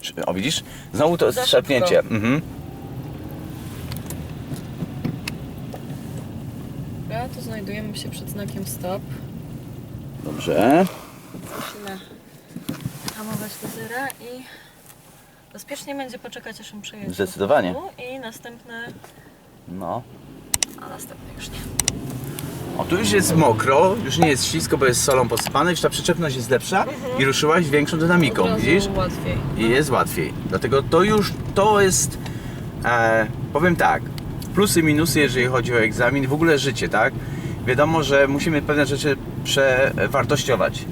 Czy- O widzisz? Znowu to jest szarpnięcie. szybko. Mhm. Dobra, tu znajdujemy się przed znakiem stop. Dobrze. Musimy hamować do zera i bezpiecznie będzie poczekać aż on przejedzie. Zdecydowanie. I następne, No. a następne już nie. O, tu już jest mokro, już nie jest ślisko, bo jest solą posypane, już ta przyczepność jest lepsza i ruszyłaś większą dynamiką, razu widzisz? łatwiej. I jest łatwiej. Dlatego to już, to jest, e, powiem tak, plusy, minusy, jeżeli chodzi o egzamin, w ogóle życie, tak? Wiadomo, że musimy pewne rzeczy przewartościować.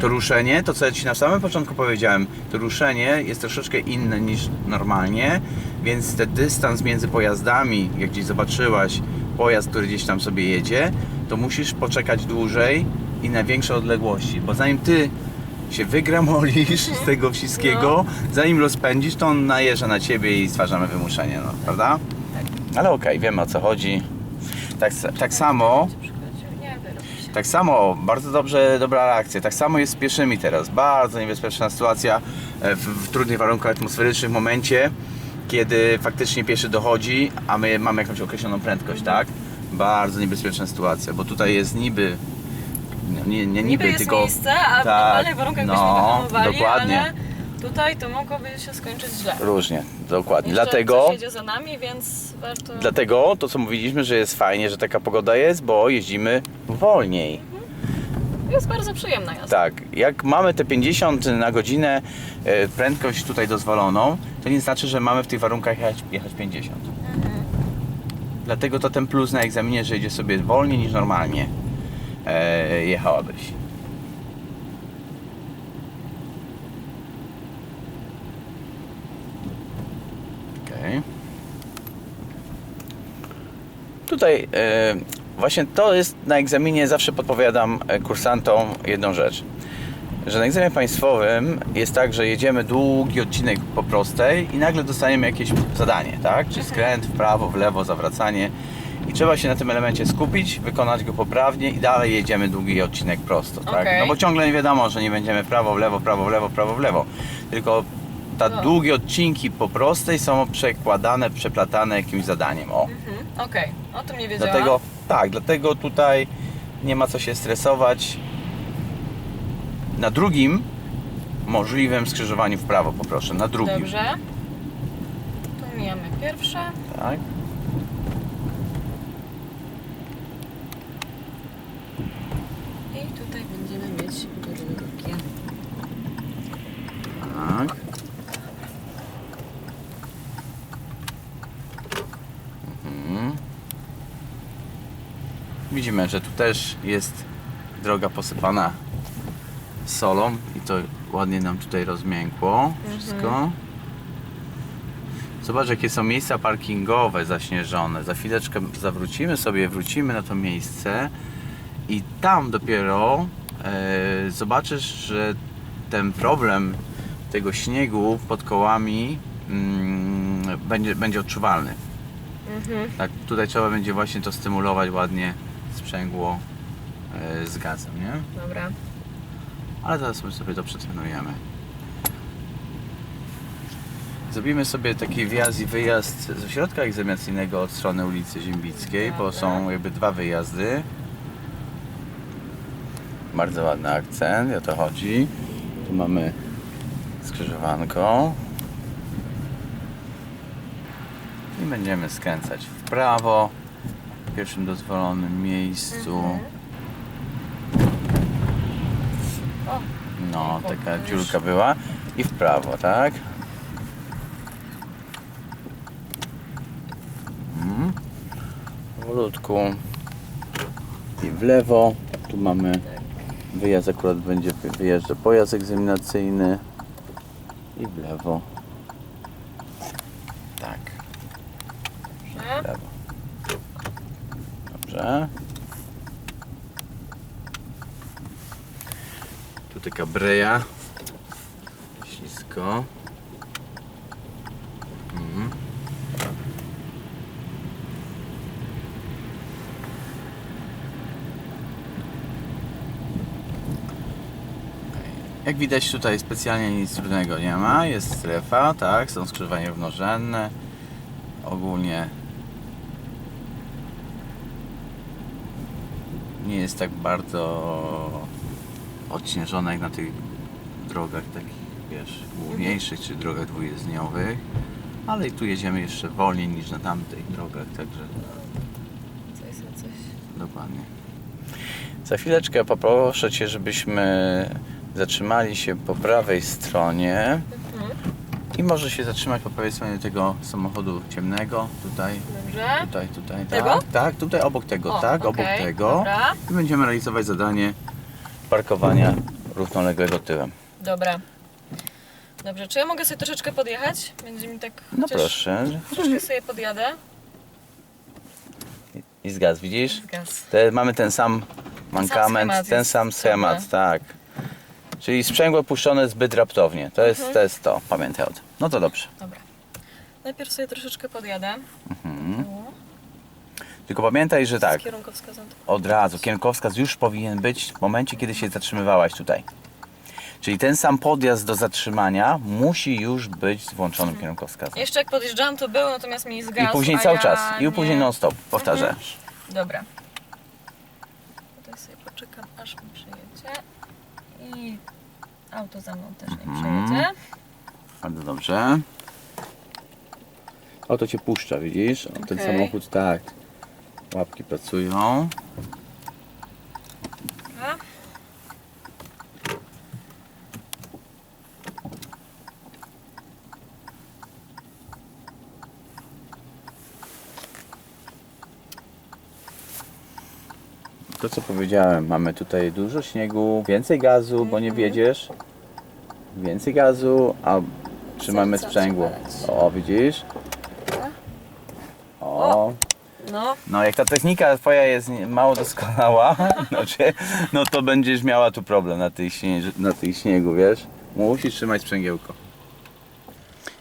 To ruszenie, to co ja Ci na samym początku powiedziałem, to ruszenie jest troszeczkę inne niż normalnie, więc ten dystans między pojazdami, jak gdzieś zobaczyłaś pojazd, który gdzieś tam sobie jedzie, to musisz poczekać dłużej i na większe odległości, bo zanim Ty się wygramolisz z tego wszystkiego, zanim rozpędzisz, to on najeżdża na Ciebie i stwarzamy wymuszenie, no, prawda? Ale okej, wiemy o co chodzi. Tak, tak samo... Tak samo, bardzo dobrze, dobra reakcja. Tak samo jest z pieszymi teraz. Bardzo niebezpieczna sytuacja e, w, w trudnych warunkach atmosferycznych w momencie, kiedy faktycznie pieszy dochodzi, a my mamy jakąś określoną prędkość, tak? Bardzo niebezpieczna sytuacja, bo tutaj jest niby. no, Nie, nie niby, Niby jest tylko. miejsce, a w tak, normalnych warunkach no, byśmy dokładnie. ale tutaj to mogłoby się skończyć źle. Różnie, dokładnie. Jeszcze Dlatego. Jedzie za nami, więc warto... Dlatego to co mówiliśmy, że jest fajnie, że taka pogoda jest, bo jeździmy wolniej. Jest bardzo przyjemna jazda. Tak, jak mamy te 50 na godzinę e, prędkość tutaj dozwoloną, to nie znaczy, że mamy w tych warunkach jechać, jechać 50. Dlatego to ten plus na egzaminie, że idzie sobie wolniej niż normalnie e, jechałabyś. Okej. Tutaj e, właśnie to jest na egzaminie zawsze podpowiadam e, kursantom jedną rzecz. Że na egzaminie państwowym jest tak, że jedziemy długi odcinek po prostej i nagle dostaniemy jakieś zadanie, tak? Czy skręt w prawo, w lewo, zawracanie. I trzeba się na tym elemencie skupić, wykonać go poprawnie i dalej jedziemy długi odcinek prosto, tak? Okej. No bo ciągle nie wiadomo, że nie będziemy prawo, w lewo, prawo, w lewo, prawo, w lewo. Tylko ta No. długie odcinki po prostej są przekładane, przeplatane jakimś zadaniem. O. Mhm, Okej, o tym nie wiedziałam. Dlatego tak, dlatego tutaj nie ma co się stresować. Na drugim możliwym skrzyżowaniu w prawo poproszę, na drugim. Dobrze. Tu mijamy pierwsze. Tak. I tutaj będziemy mieć drugie. Tak. Mhm. Widzimy, że tu też jest droga posypana solą i to ładnie nam tutaj rozmiękło wszystko. Zobacz jakie są miejsca parkingowe zaśnieżone. Za chwileczkę zawrócimy sobie, wrócimy na to miejsce i tam dopiero e, zobaczysz, że ten problem tego śniegu pod kołami mm, będzie, będzie odczuwalny. Mhm. Tak, tutaj trzeba będzie właśnie to stymulować ładnie sprzęgło e, z gazem, nie? Dobra. Ale teraz my sobie to przetrenujemy. Zrobimy sobie taki wjazd i wyjazd z ośrodka egzaminacyjnego od strony ulicy Ziembickiej, bo są jakby dwa wyjazdy. Bardzo ładny akcent, o to chodzi. Tu mamy skrzyżowanko. I będziemy skręcać w prawo w pierwszym dozwolonym miejscu. Mhm. O, No, taka dziurka była. I w prawo, tak? Mhm. Powolutku. I w lewo. Tu mamy wyjazd, akurat będzie wy- wyjeżdża pojazd egzaminacyjny. I w lewo. Tak, w lewo. Dobrze. Taka breja. Ślisko. Mhm. Jak widać tutaj specjalnie nic trudnego nie ma. Jest strefa, tak, są skrzyżowania równorzędne. Ogólnie nie jest tak bardzo odśnieżone jak na tych drogach takich, wiesz, główniejszych czy drogach dwujezdniowych. Ale i tu jedziemy jeszcze wolniej niż na tamtych drogach, także Coś za coś. Dokładnie. Za chwileczkę poproszę Cię, żebyśmy zatrzymali się po prawej stronie Mhm. i może się zatrzymać po prawej stronie tego samochodu ciemnego. Tutaj, Dobrze. tutaj, tutaj. Tego? Tak, tak tutaj obok tego, O, tak, obok okej, tego. Dobra. I będziemy realizować zadanie parkowania równoległego tyłem. Dobra. Dobrze, czy ja mogę sobie troszeczkę podjechać? Będzie mi tak. No chociaż proszę. Troszeczkę sobie podjadę. I zgaz, widzisz? Gaz. Te, mamy ten sam mankament, schemat ten jest. sam schemat, Dobra. tak. Czyli sprzęgło puszczone zbyt raptownie. To jest, Mhm. to jest to, pamiętaj o tym. No to dobrze. Dobra. Najpierw sobie troszeczkę podjadę. Mhm. O, Tylko pamiętaj, że tak, kierunkowskazem. od razu, kierunkowskaz już powinien być w momencie, kiedy się zatrzymywałaś tutaj. Czyli ten sam podjazd do zatrzymania musi już być z włączonym kierunkowskazem. Jeszcze jak podjeżdżałam to był, natomiast mi zgasł. I później a cały ja czas, i nie... później non stop, powtarzasz. Dobra. Tutaj sobie poczekam, aż mi przejedzie. I auto za mną też nie Mhm. przejedzie. Bardzo dobrze. Oto cię puszcza, widzisz? O, Ten Okej. samochód, tak. Łapki pracują. To co powiedziałem, mamy tutaj dużo śniegu, więcej gazu, bo nie Mhm. wiedziesz. Więcej gazu, a trzymamy sprzęgło. O, widzisz? Dobra. O. No, No jak ta technika twoja jest mało doskonała, znaczy, no to będziesz miała tu problem na tej, śnie, na śniegu, wiesz? Musisz trzymać sprzęgiełko.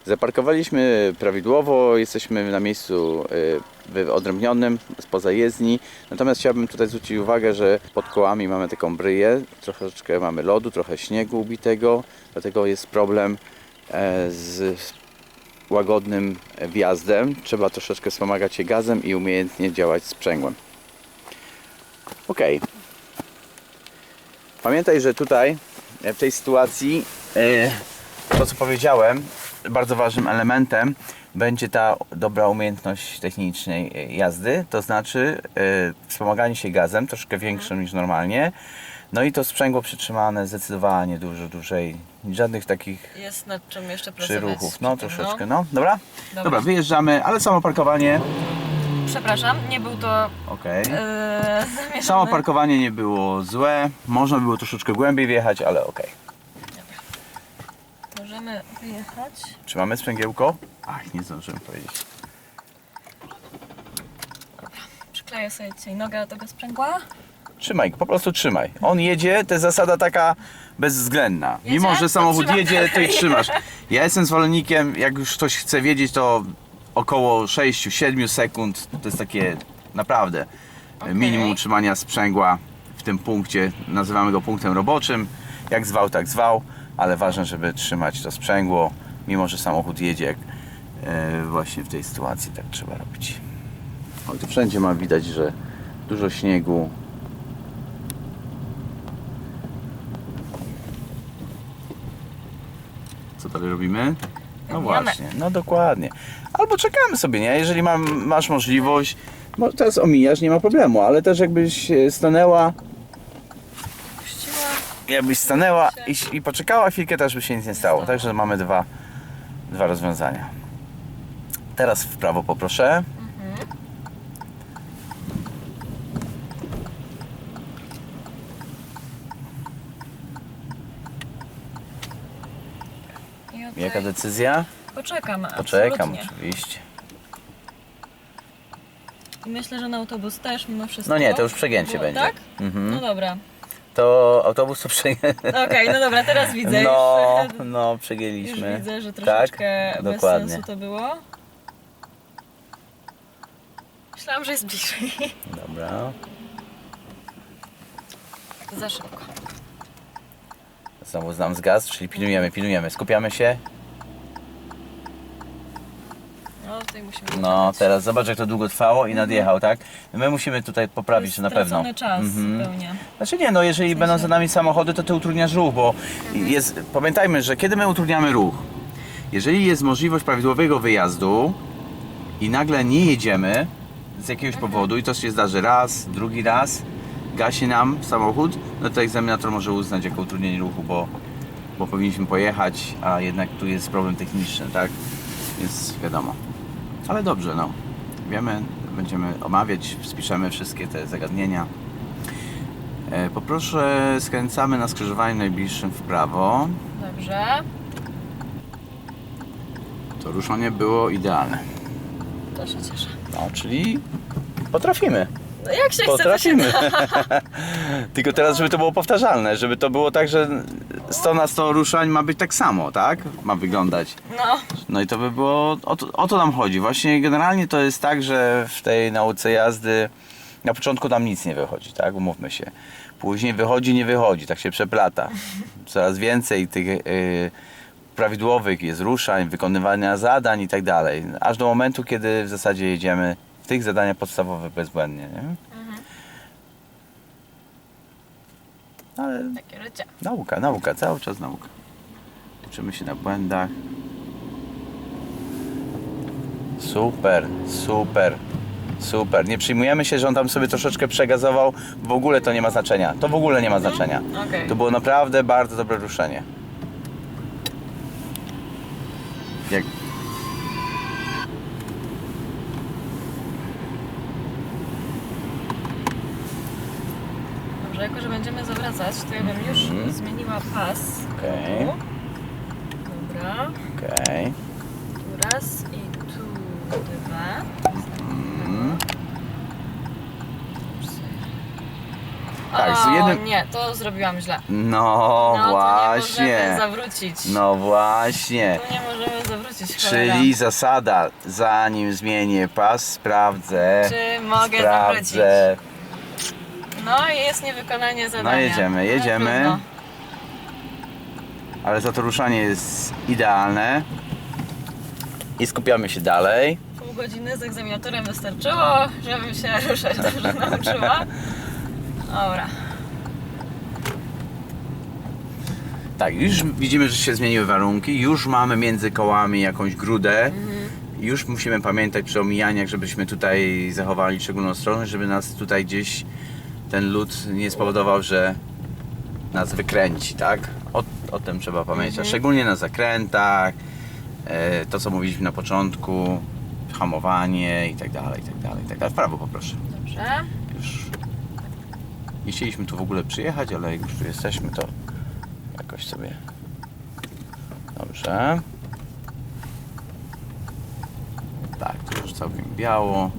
Zaparkowaliśmy prawidłowo, jesteśmy na miejscu y, wyodrębnionym spoza jezdni. Natomiast chciałbym tutaj zwrócić uwagę, że pod kołami mamy taką bryję, troszeczkę mamy lodu, trochę śniegu ubitego, dlatego jest problem e, z łagodnym wjazdem. Trzeba troszeczkę wspomagać się gazem i umiejętnie działać sprzęgłem. Ok. Pamiętaj, że tutaj e, w tej sytuacji e, to co powiedziałem, bardzo ważnym elementem będzie ta dobra umiejętność technicznej e, jazdy, to znaczy wspomaganie się gazem, troszkę większym niż normalnie. No i to sprzęgło przytrzymane zdecydowanie dużo dłużej. Żadnych takich jest nad czym jeszcze pracować. przyruchów. No troszeczkę, no. Dobra? Dobra. Dobra, wyjeżdżamy, ale samo parkowanie. Przepraszam, nie był to Okej. zamierzony. Samo parkowanie nie było złe. Można było troszeczkę głębiej wjechać, ale okej. Możemy wyjechać. Czy mamy sprzęgiełko? Ach, nie zdążyłem powiedzieć. Przykleję sobie dzisiaj nogę do tego sprzęgła. Trzymaj, po prostu trzymaj. On jedzie, to jest zasada taka bezwzględna. Jedzie? Mimo, że samochód jedzie, to i trzymasz. Ja jestem zwolennikiem, jak już ktoś chce wiedzieć, to około 6-7 sekund to jest takie naprawdę minimum utrzymania sprzęgła w tym punkcie. Nazywamy go punktem roboczym. Jak zwał, tak zwał, ale ważne, żeby trzymać to sprzęgło, mimo że samochód jedzie jak e, właśnie w tej sytuacji tak trzeba robić. O, tu wszędzie ma widać, że dużo śniegu, Dalej robimy? No właśnie, no dokładnie. Albo czekamy sobie, nie? Jeżeli mam, masz możliwość, mo- teraz omijasz, nie ma problemu, ale też jakbyś e, stanęła, Puściła. jakbyś stanęła i, i poczekała chwilkę, też by się nic nie stało. Także mamy dwa, dwa rozwiązania. Teraz w prawo poproszę. I Jaka decyzja? Poczekam, Poczekam, absolutnie. oczywiście. I myślę, że na autobus też mimo wszystko. No nie, to już przegięcie Było- będzie. Tak? Mhm. No dobra. To autobus to. Okej, no dobra, teraz widzę No, już. no, Już przegięliśmy. widzę, że Tak, troszeczkę bez dokładnie. sensu to było. Myślałam, że jest bliżej. Dobra. Za szybko. Znowu znam zgaz, czyli pilnujemy, pilnujemy, skupiamy się. No tutaj musimy No teraz zobacz jak to długo trwało i nadjechał, tak? My musimy tutaj poprawić to na pewno. stracony czas Mhm. zupełnie. Znaczy nie, no jeżeli będą za nami samochody, to ty utrudniasz ruch, bo jest, pamiętajmy, że kiedy my utrudniamy ruch, jeżeli jest możliwość prawidłowego wyjazdu i nagle nie jedziemy z jakiegoś powodu i to się zdarzy raz, drugi raz, gasi nam samochód, no to egzaminator może uznać jako utrudnienie ruchu, bo, bo powinniśmy pojechać, a jednak tu jest problem techniczny, tak? Więc wiadomo. Ale dobrze, no. Wiemy, będziemy omawiać, spiszemy wszystkie te zagadnienia. E, Poproszę, skręcamy na skrzyżowaniu najbliższym w prawo. Dobrze. To ruszanie było idealne. To się cieszę. No, czyli potrafimy. No jak się chce, to się Potrafimy. da. Tylko teraz, żeby to było powtarzalne, żeby to było tak, że 100 na 100 ruszań ma być tak samo, tak? Ma wyglądać. No, No i to by było, o to, o to nam chodzi. Właśnie generalnie to jest tak, że w tej nauce jazdy na początku nam nic nie wychodzi, tak? Umówmy się. Później wychodzi, nie wychodzi, tak się przeplata. Coraz więcej tych y, prawidłowych jest ruszań, wykonywania zadań i tak dalej. Aż do momentu, kiedy w zasadzie jedziemy w tych zadaniach podstawowych bezbłędnie, nie? Ale takie życie. Nauka, nauka, cały czas nauka. Uczymy się na błędach. Super, super, super. Nie przyjmujemy się, że on tam sobie troszeczkę przegazował. W ogóle to nie ma znaczenia. To w ogóle nie ma znaczenia. Okej. To było naprawdę bardzo dobre ruszenie. Zawracać, to ja bym już Mhm. zmieniła pas. Okej. Tu. Dobra. Okej. Tu raz i tu dwa. Mm. Tak, z o, jednym- nie, to zrobiłam źle. No, no, Tu nie właśnie. możemy zawrócić. No właśnie. Tu nie możemy zawrócić, cholera. Czyli zasada, zanim zmienię pas, sprawdzę. Czy mogę zawrócić? sprawdzę. No i jest niewykonanie zadania. No jedziemy, No, jedziemy. trudno. Ale za to ruszanie jest idealne. I skupiamy się dalej. Pół godziny z egzaminatorem wystarczyło, żebym się ruszać dobrze nauczyła. Dobra. Tak, już widzimy, że się zmieniły warunki. Już mamy między kołami jakąś grudę. Już musimy pamiętać przy omijaniach, żebyśmy tutaj zachowali szczególną ostrożność, żeby nas tutaj gdzieś ten lód nie spowodował, że nas wykręci, tak? O, o tym trzeba pamiętać. A Szczególnie na zakrętach, e, to co mówiliśmy na początku, hamowanie i tak dalej, i tak dalej, i tak dalej. W prawo poproszę. Dobrze. Już nie chcieliśmy tu w ogóle przyjechać, ale jak już tu jesteśmy, to jakoś sobie. Dobrze. Tak, tu już całkiem biało.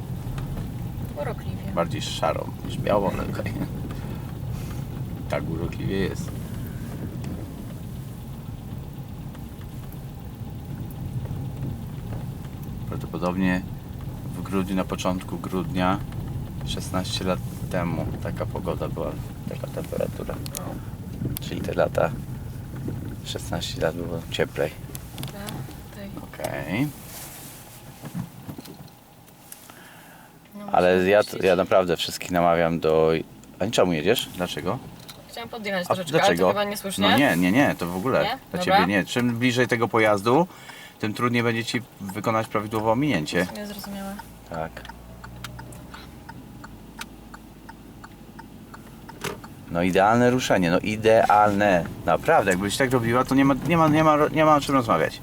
Bardziej szaro niż biało, ale okej. Tak urokliwie jest. Prawdopodobnie w grudniu, na początku grudnia, 16 lat temu taka pogoda była, taka temperatura. Czyli te lata 16 lat było cieplej. Dobra, tutaj. Okej. No, Ale ja, ja naprawdę wszystkich namawiam do... A czemu jedziesz? Dlaczego? Chciałam podjechać A troszeczkę, ale to chyba niesłusznie. No nie, nie, nie, to w ogóle Nie? dla Dobra. Ciebie nie. Czym bliżej tego pojazdu, tym trudniej będzie Ci wykonać prawidłowe ominięcie. Nie zrozumiałe. Tak. No idealne ruszenie, no idealne. Naprawdę, jakbyś tak robiła, to nie ma, nie ma, nie ma, nie ma o czym rozmawiać.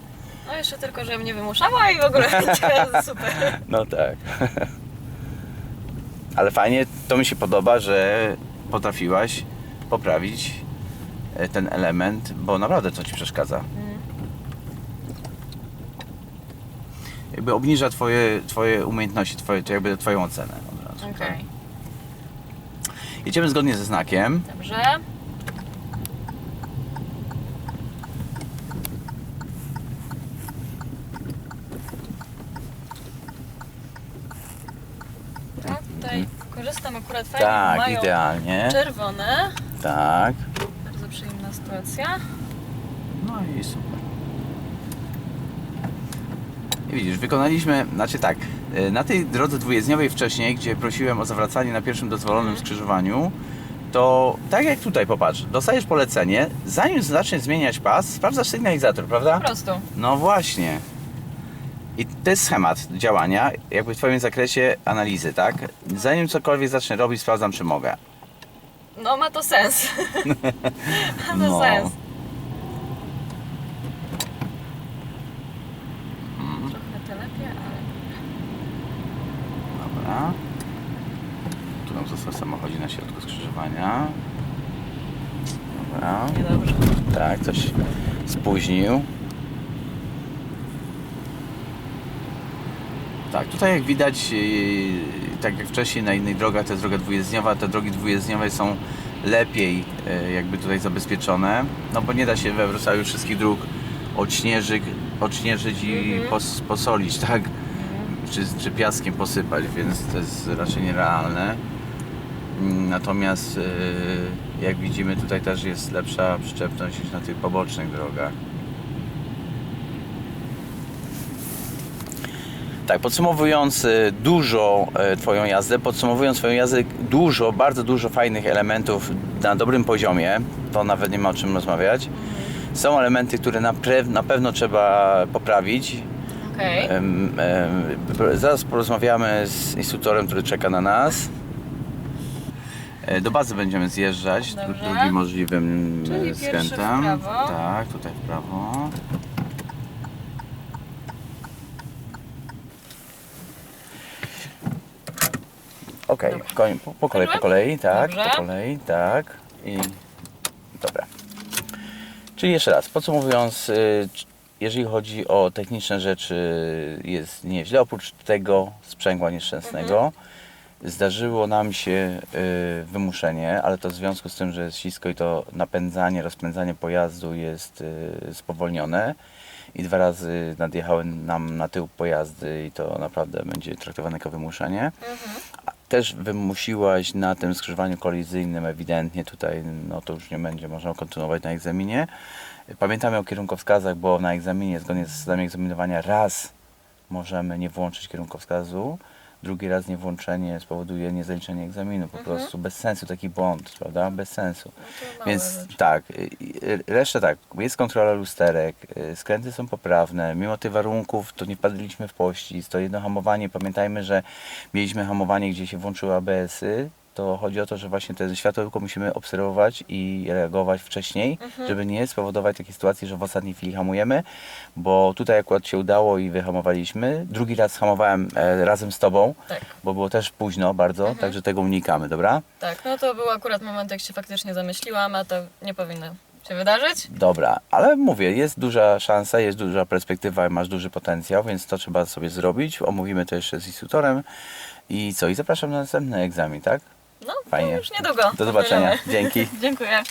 No jeszcze tylko, że mnie wymuszała i w ogóle będzie super. No tak. Ale fajnie, to mi się podoba, że potrafiłaś poprawić e, ten element, bo naprawdę to Ci przeszkadza. Mm. Jakby obniża Twoje, twoje umiejętności, twoje, jakby Twoją ocenę. Okej. tak? Jedziemy zgodnie ze znakiem. Dobrze. No, tutaj korzystam akurat fajnie, bo Tak, mają idealnie. czerwone. Tak. Bardzo przyjemna homologacja. No i super. I widzisz, wykonaliśmy, znaczy tak, y, na tej drodze dwujezdniowej wcześniej, gdzie prosiłem o zawracanie na pierwszym dozwolonym Mhm. skrzyżowaniu, to tak jak tutaj, popatrz, dostajesz polecenie, zanim zaczniesz zmieniać pas, sprawdzasz sygnalizator, prawda? Po prostu. No właśnie. I to jest schemat działania, jakby w Twoim zakresie analizy, tak? Zanim cokolwiek zacznę robić, sprawdzam, czy mogę. No ma to sens. ma to No. sens. Mhm. Trochę telepie, ale... Dobra. Tu nam został samochodzi na środku skrzyżowania. Dobra. Niedobrze. Tak, coś spóźnił. Tak, tutaj jak widać, yy, tak jak wcześniej na innych drogach, to jest droga dwujezdniowa, te drogi dwujezdniowe są lepiej yy, jakby tutaj zabezpieczone, no bo nie da się we Wrocławiu wszystkich dróg odśnieżyć, odśnieżyć i Mhm. pos, posolić, tak? Czy, czy piaskiem posypać, więc to jest raczej nierealne. Natomiast yy, jak widzimy tutaj też jest lepsza przyczepność niż na tych pobocznych drogach. Tak, podsumowując y, dużo e, Twoją jazdę, podsumowując Twoją jazdę, dużo, bardzo dużo fajnych elementów na dobrym poziomie, to nawet nie ma o czym rozmawiać. Są elementy, które na, na pewno trzeba poprawić. Em, Zaraz porozmawiamy z instruktorem, który czeka na nas. E, Do bazy będziemy zjeżdżać Dobrze. drugim możliwym Czyli e, skrętem. Tak, tutaj w prawo. Okej, koń- po, po kolei, po kolei, tak, Dobrze. po kolei, tak. I dobra. Czyli jeszcze raz, podsumowując, y, c- jeżeli chodzi o techniczne rzeczy, jest nieźle. Oprócz tego sprzęgła nieszczęsnego, Mhm. zdarzyło nam się y, wymuszenie, ale to w związku z tym, że jest ślisko i to napędzanie, rozpędzanie pojazdu jest y, spowolnione i dwa razy nadjechały nam na tył pojazdy i to naprawdę będzie traktowane jako wymuszenie. Też wymusiłaś na tym skrzyżowaniu kolizyjnym ewidentnie tutaj, no to już nie będzie można kontynuować na egzaminie. Pamiętamy o kierunkowskazach, bo na egzaminie, zgodnie z zasadami egzaminowania, raz możemy nie włączyć kierunkowskazu, drugi raz niewłączenie spowoduje niezaliczenie egzaminu. Po Mhm. prostu bez sensu taki błąd, prawda? Bez sensu. No Więc rzeczy. tak, reszta tak, jest kontrola lusterek, y, skręty są poprawne, mimo tych warunków to nie padliśmy w pościg, to jedno hamowanie, pamiętajmy, że mieliśmy hamowanie, gdzie się włączyły ABS-y, to chodzi o to, że właśnie te światełko musimy obserwować i reagować wcześniej, Mhm. żeby nie spowodować takiej sytuacji, że w ostatniej chwili hamujemy, bo tutaj akurat się udało i wyhamowaliśmy. Drugi raz hamowałem e, razem z Tobą, Tak, bo było też późno bardzo, Mhm. także tego unikamy, dobra? tak. No to był akurat moment, jak się faktycznie zamyśliłam, a to nie powinno się wydarzyć. Dobra, ale mówię, jest duża szansa, jest duża perspektywa, masz duży potencjał, więc to trzeba sobie zrobić. Omówimy to jeszcze z instruktorem. I co? I zapraszam na następny egzamin, tak? No, Fajnie. już niedługo. Do zobaczenia. Dzięki. Dziękuję.